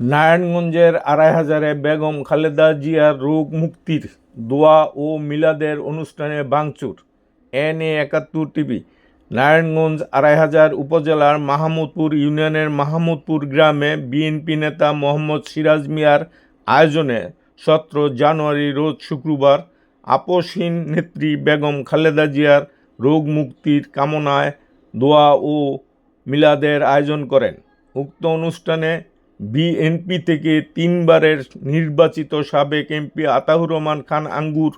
নারায়ণগঞ্জের আড়াই হাজারে বেগম খালেদা জিয়ার রোগ মুক্তির দোয়া ও মিলাদের অনুষ্ঠানে বাংচুর এন এ একাত্তর টিভি, নারায়ণগঞ্জ আড়াই হাজার উপজেলার মাহমুদপুর ইউনিয়নের মাহমুদপুর গ্রামে বিএনপি নেতা মোহাম্মদ সিরাজ মিয়ার আয়োজনে সতেরো জানুয়ারি রোজ শুক্রবার আপসহীন নেত্রী বেগম খালেদা জিয়ার রোগ মুক্তির কামনায় দোয়া ও মিলাদের আয়োজন করেন। উক্ত অনুষ্ঠানে বিএনপি থেকে তিনবারের নির্বাচিত সাবেক এমপি আতাউর রহমান খান আঙ্গুর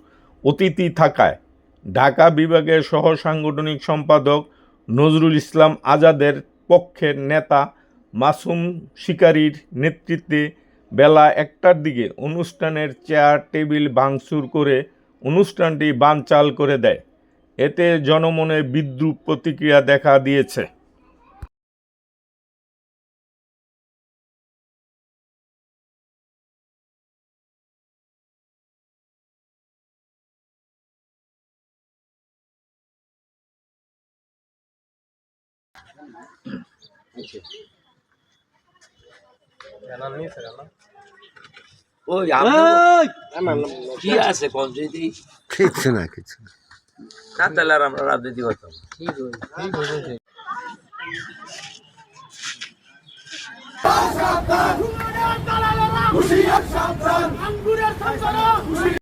অতিথি থাকায় ঢাকা বিভাগের সহ সাংগঠনিক সম্পাদক নজরুল ইসলাম আজাদের পক্ষের নেতা মাসুম শিকারীর নেতৃত্বে বেলা একটার দিকে অনুষ্ঠানের চেয়ার টেবিল ভাঙচুর করে অনুষ্ঠানটি বানচাল করে দেয়। এতে জনমনে বিদ্রুপ প্রতিক্রিয়া দেখা দিয়েছে। ওই কি আছে যদি? না কিছু না। তাহলে আর আমরা রাজনীতি করতাম। আঙ্গুরের সন্তান